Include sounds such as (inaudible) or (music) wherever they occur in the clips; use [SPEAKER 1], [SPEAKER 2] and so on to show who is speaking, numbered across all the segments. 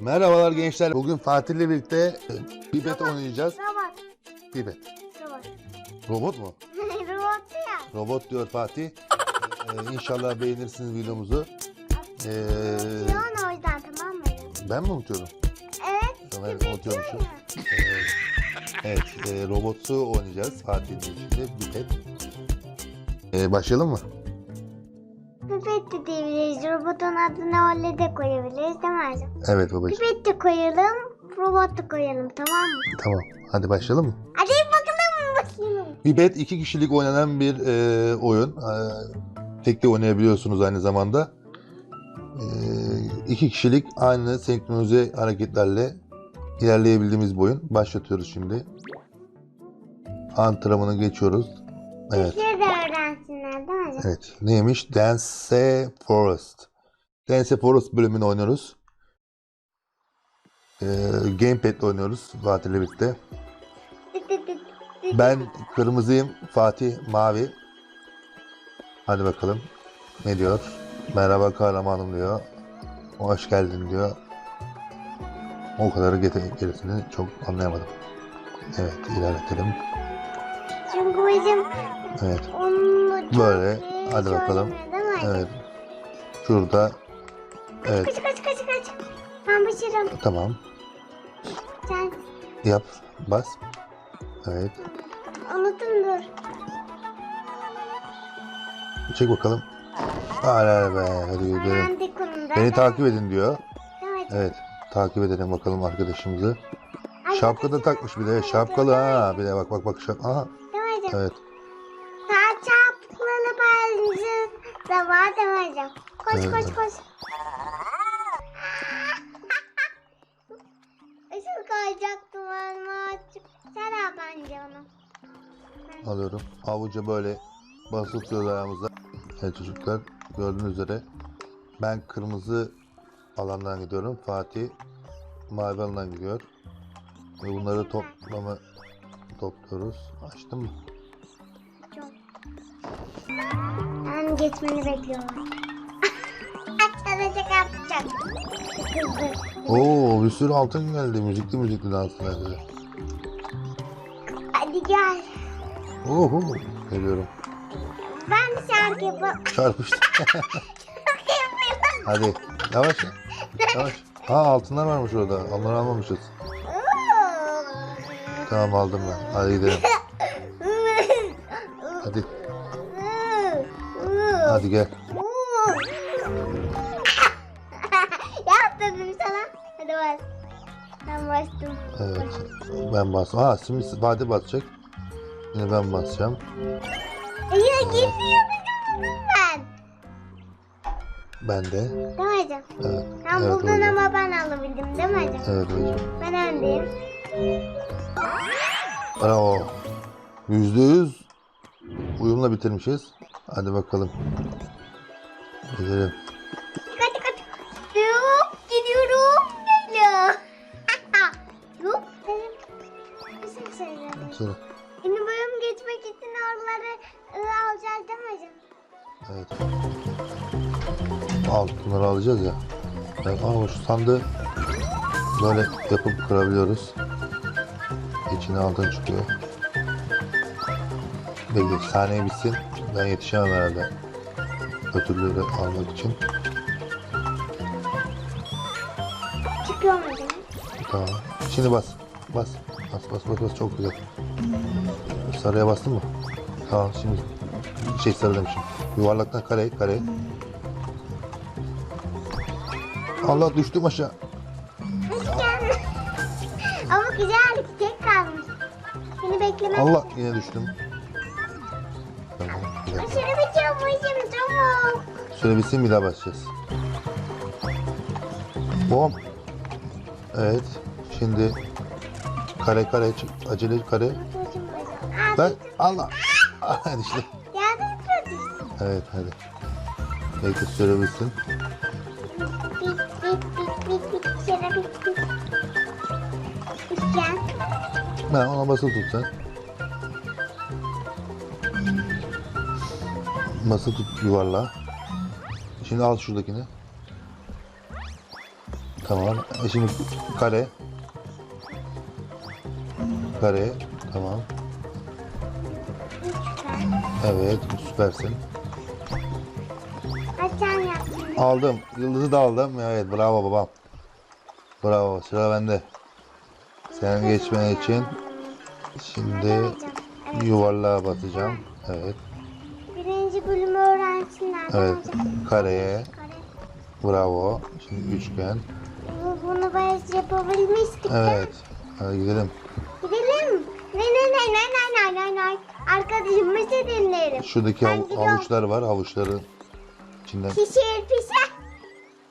[SPEAKER 1] Merhabalar gençler. Bugün Fatih'le birlikte e, Pipet oynayacağız.
[SPEAKER 2] Robot.
[SPEAKER 1] Pipet.
[SPEAKER 2] Robot.
[SPEAKER 1] Robot mu? (laughs)
[SPEAKER 2] Robot ya.
[SPEAKER 1] Robot diyor Fatih. Ee, inşallah beğenirsiniz videomuzu. Ee,
[SPEAKER 2] Diyorsun o yüzden tamam mı?
[SPEAKER 1] ben mi unutuyorum?
[SPEAKER 2] Evet. Pipet
[SPEAKER 1] unutuyormuşum. Ee, evet, e, robotsu oynayacağız Fatih'in içinde Pipet. Ee, başlayalım mı?
[SPEAKER 2] Pipet de diyebiliriz. Robotun adını öyle de koyabiliriz değil mi?
[SPEAKER 1] Evet babacığım.
[SPEAKER 2] Pipet de koyalım. Robot da koyalım tamam mı?
[SPEAKER 1] Tamam. Hadi başlayalım mı?
[SPEAKER 2] Hadi bakalım başlayalım.
[SPEAKER 1] Pipet iki kişilik oynanan bir e, oyun. E, tek de oynayabiliyorsunuz aynı zamanda. E, iki kişilik aynı senkronize hareketlerle ilerleyebildiğimiz bir oyun. Başlatıyoruz şimdi. Antrenmanı geçiyoruz. Evet.
[SPEAKER 2] Bizleri de öğrensinler değil mi?
[SPEAKER 1] Evet. Neymiş? Dance Forest. Dance Forest bölümünü oynuyoruz. E, Gamepad oynuyoruz birlikte.
[SPEAKER 2] Dıt dıt dıt.
[SPEAKER 1] Ben kırmızıyım. Fatih mavi. Hadi bakalım. Ne diyor? Merhaba kahramanım diyor. Hoş geldin diyor. O kadarı gerisini çok anlayamadım. Evet ilerletelim.
[SPEAKER 2] Çünkü bizim
[SPEAKER 1] Evet Böyle. Hadi bakalım. evet. Şurada. Evet
[SPEAKER 2] Kaç kaç kaç kaç. Ben başarım.
[SPEAKER 1] tamam.
[SPEAKER 2] Sen
[SPEAKER 1] Yap. Bas. Evet.
[SPEAKER 2] unutun dur.
[SPEAKER 1] Çek bakalım. Hala be. Hadi gidelim. Beni takip edin diyor.
[SPEAKER 2] Evet.
[SPEAKER 1] Evet. Takip edelim bakalım arkadaşımızı. Şapka da takmış bir de. Şapkalı ha. Bir de bak bak bak. Şap Aha. Evet.
[SPEAKER 2] Sağ çapkılı benzin de var demeyeceğim. Koş
[SPEAKER 1] Evet,
[SPEAKER 2] koş koş. (laughs) Işıl kayacaktım elma açık. Sen al bence onu.
[SPEAKER 1] Alıyorum. Avuca böyle basılı tutuyoruz ayağımızda. Evet çocuklar gördüğünüz üzere ben kırmızı alandan gidiyorum. Fatih mavi alandan gidiyor. Ve bunları toplamı topluyoruz. Açtım mı?
[SPEAKER 2] Geçmeni bekliyorum. Çalışacak yapacak. Kızdı.
[SPEAKER 1] Oo bir sürü altın geldi. Müzikli müzikli dans geldi.
[SPEAKER 2] Hadi gel.
[SPEAKER 1] Oho. Geliyorum.
[SPEAKER 2] Ben de şarkı yapalım.
[SPEAKER 1] Çarpıştı. (laughs) (laughs) Hadi yavaş. Yavaş. Ha altınlar varmış orada. Onları almamışız. Tamam aldım ben. Hadi gidelim. (laughs) Hadi. Hadi gel. (laughs)
[SPEAKER 2] Yap dedim sana. Hadi bas. Ben bastım.
[SPEAKER 1] Evet. Ben bas. Ha şimdi Fatih basacak. Yine ben basacağım.
[SPEAKER 2] Ya gidiyor bizim ben.
[SPEAKER 1] Ben de.
[SPEAKER 2] Değil mi hocam?
[SPEAKER 1] Evet.
[SPEAKER 2] Sen
[SPEAKER 1] Evet
[SPEAKER 2] buldun
[SPEAKER 1] hocam.
[SPEAKER 2] ama ben alabildim değil mi hocam?
[SPEAKER 1] Evet hocam.
[SPEAKER 2] Ben öndeyim.
[SPEAKER 1] Bravo. Yüzde yüz uyumla bitirmişiz. Hadi bakalım. Gidelim.
[SPEAKER 2] Kaç kaç. Yok gidiyorum. Böyle. (laughs) Yok. Şey söyleyeceğim.
[SPEAKER 1] Şöyle.
[SPEAKER 2] Yeni bölüm geçmek için oraları ıı, alacağız hocam?
[SPEAKER 1] Evet. Altınları alacağız ya. Evet, ama şu sandığı böyle yapıp kırabiliyoruz. İçine altın çıkıyor. Bekle saniye bitsin. Ben yetişemem herhalde. Ödülleri almak için.
[SPEAKER 2] Çıkıyor mu hocam?
[SPEAKER 1] Tamam. Şimdi bas. Bas. Bas bas bas bas çok güzel. Sarıya bastın mı? Tamam şimdi şey sarı demişim. Yuvarlaktan kare kare. Allah düştüm aşağı.
[SPEAKER 2] Ama güzel tek kalmış. Seni beklemek.
[SPEAKER 1] Allah yine düştüm. Tamam. bir dakika.
[SPEAKER 2] Aşırı bitiyormuşum çabuk.
[SPEAKER 1] Şöyle bitsin bir daha basacağız. Bom. Evet. Şimdi kare kare çık. Acele kare. Ben Allah. Ah.
[SPEAKER 2] Yardım et.
[SPEAKER 1] Evet hadi. Bekle süre bitsin.
[SPEAKER 2] Bit bit bit bit bit. Şöyle bit bit. Üçgen.
[SPEAKER 1] Ben ona basılı tut sen. Basılı tut yuvarla. Şimdi al şuradakini. Tamam. E şimdi kare. Kare. Tamam. Evet süpersin. Aldım. Yıldızı da aldım. Evet bravo babam. Bravo sıra bende. Sen geçmen için şimdi yuvarlığa basacağım. Evet.
[SPEAKER 2] Birinci bölümü öğrensinler.
[SPEAKER 1] Evet. Kareye.
[SPEAKER 2] kare.
[SPEAKER 1] Bravo. Şimdi üçgen.
[SPEAKER 2] Bu- Bunu biz yapabilmiştik. de.
[SPEAKER 1] Evet. Hadi gidelim.
[SPEAKER 2] Gidelim. Ne ne ne ne ne ne ne ne. Arkadaşımızı dinleyelim.
[SPEAKER 1] Şuradaki
[SPEAKER 2] Ben
[SPEAKER 1] hav-
[SPEAKER 2] gidiyorum.
[SPEAKER 1] havuçlar var. Havuçların içinden
[SPEAKER 2] Pişir pişir.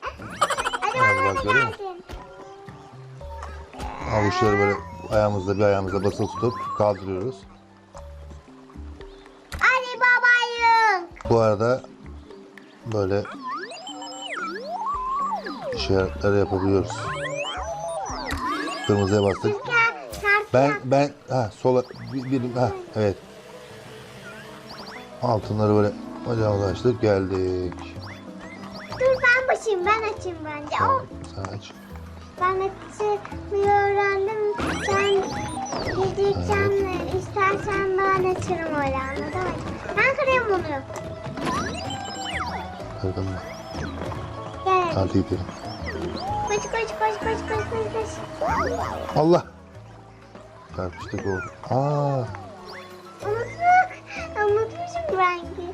[SPEAKER 2] Hadi
[SPEAKER 1] Hadi
[SPEAKER 2] bana
[SPEAKER 1] bak, görüyor
[SPEAKER 2] gelsin.
[SPEAKER 1] havuçları böyle ayağımızla bir ayağımızla basılı tutup kaldırıyoruz. Bu arada böyle işaretler yapabiliyoruz. Kırmızıya bastık. Ben ben ha sola bir, bir ha evet. Altınları böyle bacağımıza açtık geldik.
[SPEAKER 2] Dur ben başayım ben açayım bence.
[SPEAKER 1] Tamam,
[SPEAKER 2] Oh,
[SPEAKER 1] sen aç.
[SPEAKER 2] ben açmayı öğrendim. Sen gideceksen istersen ben açarım öyle anladın mı? Ben kırayım bunu.
[SPEAKER 1] Kırdın mı?
[SPEAKER 2] Gel hadi.
[SPEAKER 1] Gidelim.
[SPEAKER 2] Koş koş koş koş koş koş koş.
[SPEAKER 1] Allah. Çarpıştık o. Aa,
[SPEAKER 2] Unuttuk. Unutmuşum belki.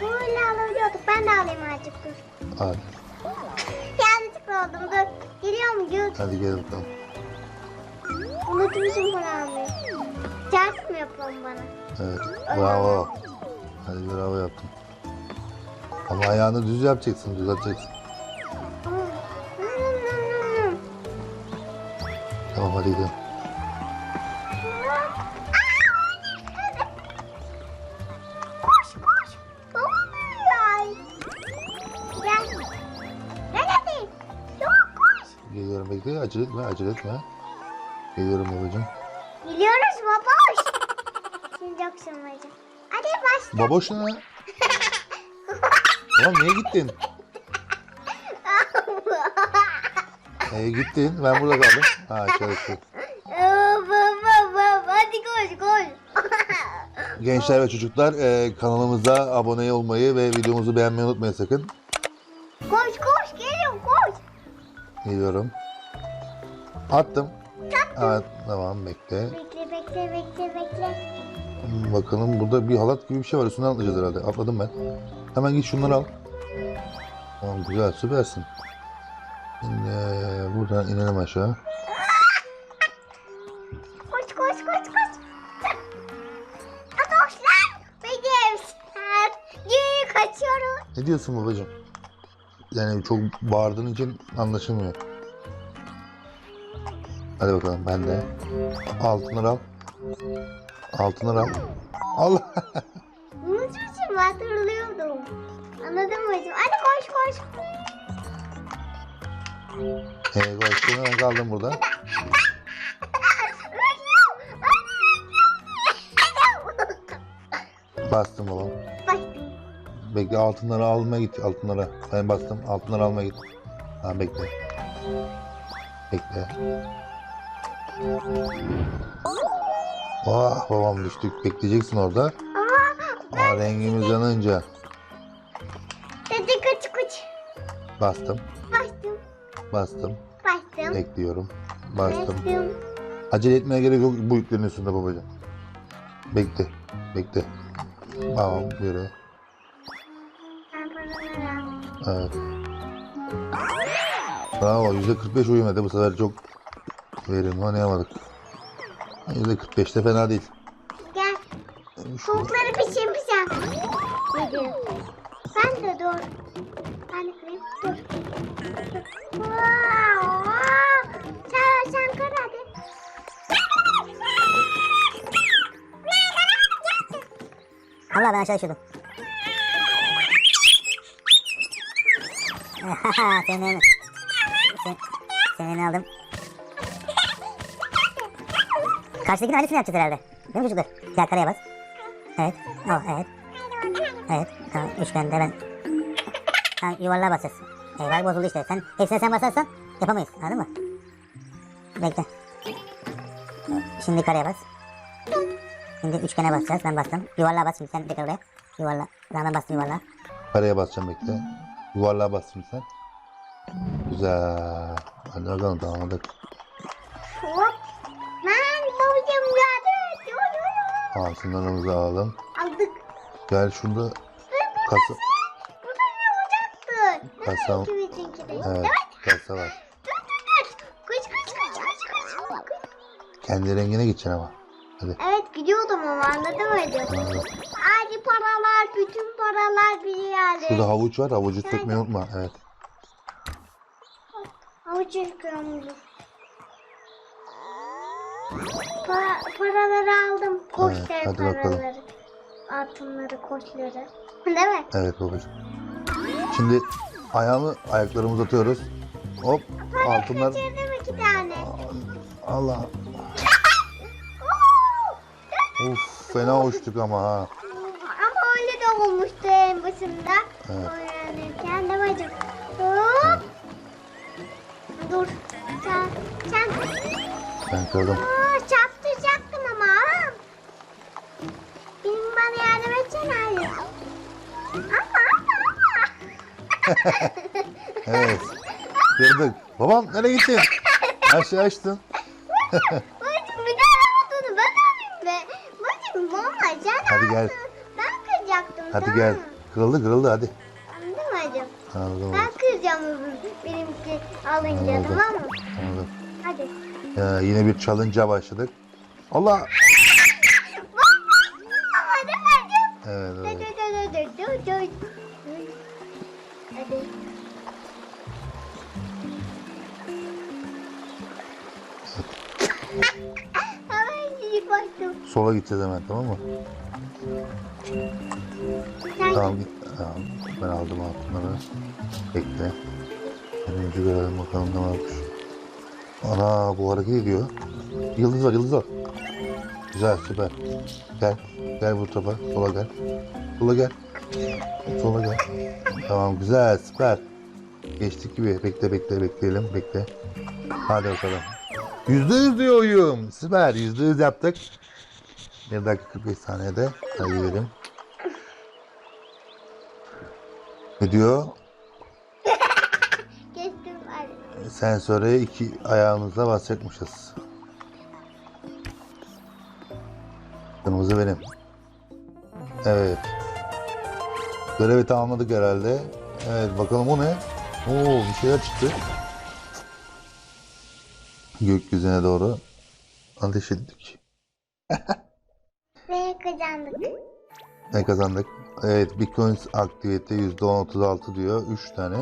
[SPEAKER 2] Böyle alabiliyorduk. Ben de alayım azıcık dur.
[SPEAKER 1] hadi.
[SPEAKER 2] Yanlışlıkla oldum dur. Geliyor mu Gül?
[SPEAKER 1] Hadi gel bakalım.
[SPEAKER 2] Unutmuşum bunu almayı. Çarpı mı yapalım bana?
[SPEAKER 1] Evet. Bravo. Hadi bravo yaptın. Ama ayağını düz yapacaksın, düzelteceksin. Tamam hadi gidelim. Geliyorum bekle. Acele etme, acele etme. Geliyorum babacığım.
[SPEAKER 2] Gidiyoruz baboş. Şimdi çok şımaracağım. Hadi başla.
[SPEAKER 1] Baboş ne? Oğlum niye gittin? (laughs) Ee, gittin. Ben burada kaldım. Ha çalıştı.
[SPEAKER 2] Baba baba hadi koş koş. (laughs)
[SPEAKER 1] Gençler ve çocuklar e, kanalımıza abone olmayı ve videomuzu beğenmeyi unutmayın sakın.
[SPEAKER 2] koş koş geliyorum koş.
[SPEAKER 1] Geliyorum. Attım. Evet, tamam bekle.
[SPEAKER 2] Bekle bekle bekle bekle.
[SPEAKER 1] Bakalım burada bir halat gibi bir şey var. Üstünden atlayacağız herhalde. Atladım ben. Hemen git şunları al. Tamam güzel süpersin. Şimdi buradan inelim aşağı.
[SPEAKER 2] Koş koş koş koş. Arkadaşlar benim. Geri kaçıyorum.
[SPEAKER 1] Ne diyorsun babacığım? Yani çok bağırdığın için anlaşılmıyor. Hadi bakalım ben de. Altınları al. Altınları al. Allah. (laughs)
[SPEAKER 2] Mı hocam? Hadi koş koş.
[SPEAKER 1] Ee, koştum hemen kaldım burada. (laughs) Bastım.
[SPEAKER 2] Bastım.
[SPEAKER 1] Bekle altınları almaya git altınlara. Ben bastım altınları almaya git. Ha bekle. Bekle. Ah babam düştük. Bekleyeceksin orada. Aa, rengimiz yanınca. Bastım.
[SPEAKER 2] Bastım.
[SPEAKER 1] Bastım.
[SPEAKER 2] Bastım.
[SPEAKER 1] Bekliyorum. Bastım.
[SPEAKER 2] Bastım.
[SPEAKER 1] Acele etmeye gerek yok bu yüklerin üstünde babacığım. Bekle. Bekle. Tamam yürü. Evet. Bravo %45 uyumadı bu sefer çok verimli oynayamadık. %45 de fena değil.
[SPEAKER 2] Gel.
[SPEAKER 1] Şu,
[SPEAKER 2] Soğukları pişirmişim. Dedim. Ben de dur. Dur. Wow. Sen, sen kır hadi.
[SPEAKER 3] Allah ben aşağı düşürdüm. (laughs) senin elini. Sen, senin elini aldım. Karşıdakinin aynısını yapacağız herhalde. Değil mi çocuklar? Gel karaya bas. Evet. Oh evet. Evet. Tamam. Üçgende ben. Tamam yuvarlığa basacağız. Eyvah bozuldu işte. Sen hepsine sen basarsan yapamayız. Anladın mı? Bekle. Şimdi kareye bas. Şimdi üçgene basacağız. Ben bastım. Yuvarlığa bas şimdi sen tekrar oraya. Yuvarla. Daha ben bastım yuvarlığa.
[SPEAKER 1] Kareye basacağım bekle. Yuvarlığa bas şimdi sen. Güzel. Hadi bakalım tamamladık.
[SPEAKER 2] Hop. Yo, yo.
[SPEAKER 1] Tamam sınırımızı alalım.
[SPEAKER 2] Aldık.
[SPEAKER 1] Gel şurada kasa. Kasa. Evet kasa var. Kendi rengine gideceksin ama. Hadi.
[SPEAKER 2] Evet gidiyordum ama mı?
[SPEAKER 1] Anladım.
[SPEAKER 2] Hadi paralar, bütün paralar bir yerde.
[SPEAKER 1] Şurada havuç var. Havucu sökmeyi unutma. Evet.
[SPEAKER 2] Avuç kırmızı. Para, paraları aldım. Koçları
[SPEAKER 1] Evet, hadi bakalım.
[SPEAKER 2] paraları. Altınları, koçları. Değil mi?
[SPEAKER 1] Evet babacığım. Şimdi ayağımı ayaklarımızı atıyoruz. Hop altınlar.
[SPEAKER 2] Kaçırdım iki tane.
[SPEAKER 1] Allah. (laughs) Uf fena uçtuk ama ha.
[SPEAKER 2] Ama öyle de olmuştu en başında.
[SPEAKER 1] Evet.
[SPEAKER 2] Oynanırken de bacım. Hop. Dur. Sen, sen
[SPEAKER 1] Ben kırdım.
[SPEAKER 2] Aa, (laughs)
[SPEAKER 1] Evet. Kırdık. Babam nereye gittin? Aşağı açtın.
[SPEAKER 2] Bacım bir daha yapmadığını ben alayım be. Bacım valla sen
[SPEAKER 1] Hadi gel.
[SPEAKER 2] aldın. Ben kıracaktım.
[SPEAKER 1] Hadi
[SPEAKER 2] tamam
[SPEAKER 1] gel.
[SPEAKER 2] mı?
[SPEAKER 1] Kırıldı kırıldı hadi.
[SPEAKER 2] Anladın mı bacım?
[SPEAKER 1] Anladım.
[SPEAKER 2] Ben kıracağım öbür benimki alınca
[SPEAKER 1] Anladım.
[SPEAKER 2] tamam mı?
[SPEAKER 1] Anladım.
[SPEAKER 2] Hadi.
[SPEAKER 1] Ee, yine bir challenge'a başladık. Allah. (laughs)
[SPEAKER 2] Ama ne bacım?
[SPEAKER 1] Evet, evet. Sola gideceğiz hemen tamam mı?
[SPEAKER 2] Sen
[SPEAKER 1] Tamam git. Tamam. Ben aldım altınları. Bekle. Önce görelim bakalım ne varmış. Ana bu hareket ediyor. Yıldız var yıldız var. Güzel süper. Gel. Gel bu tarafa. Sola gel. Sola gel. Sola gel. Tamam güzel süper. Geçtik gibi. Bekle bekle bekleyelim. Bekle. Hadi bakalım. Yüzde yüz diyor oyun. Süper. Yüzde yüz yaptık. Bir dakika 45 saniyede. Gidelim. Ne diyor? (laughs)
[SPEAKER 2] hadi.
[SPEAKER 1] Sensöre iki ayağımızla basacakmışız. Kırmızı benim. Evet. Görevi tamamladık herhalde. Evet bakalım o ne? Oo bir şeyler çıktı. Gökyüzüne doğru ateş ettik.
[SPEAKER 2] Ve kazandık.
[SPEAKER 1] Ne kazandık? Evet Bitcoin aktivite %10.36 diyor. 3 tane.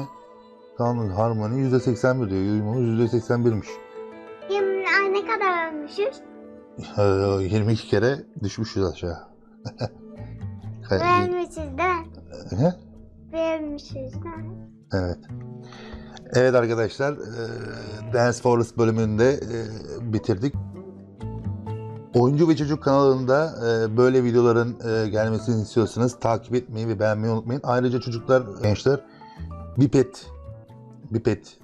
[SPEAKER 1] Kanun harmoni %81 diyor. Uyumumuz %81'miş.
[SPEAKER 2] Şimdi ay ne kadar ölmüşüz?
[SPEAKER 1] Ee, 22 kere düşmüşüz aşağı. (laughs)
[SPEAKER 2] Değil mi?
[SPEAKER 1] He?
[SPEAKER 2] Değil mi?
[SPEAKER 1] evet. Evet arkadaşlar, e, Dance Forest bölümünü de e, bitirdik. Oyuncu ve Çocuk kanalında e, böyle videoların gelmesini istiyorsanız takip etmeyi ve beğenmeyi unutmayın. Ayrıca çocuklar, gençler Bipet, Bipet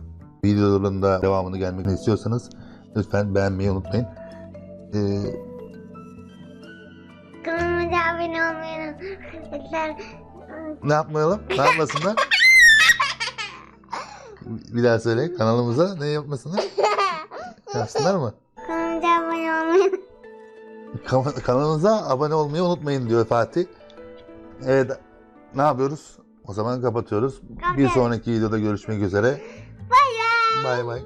[SPEAKER 1] videolarında devamını gelmesini istiyorsanız lütfen beğenmeyi unutmayın.
[SPEAKER 2] Kanalıma abone olmayı unutmayın.
[SPEAKER 1] Ne yapmayalım? Ne yapmasınlar? (laughs) Bir daha söyle. Kanalımıza ne yapmasınlar? (laughs) Yapsınlar mı?
[SPEAKER 2] Kanalıma abone olmayı
[SPEAKER 1] Kan- Kanalımıza abone olmayı unutmayın diyor Fatih. Evet. Ne yapıyoruz? O zaman kapatıyoruz. Bir
[SPEAKER 2] Kapatıyoruz.
[SPEAKER 1] sonraki videoda görüşmek üzere.
[SPEAKER 2] Bay bay.
[SPEAKER 1] Bay bay.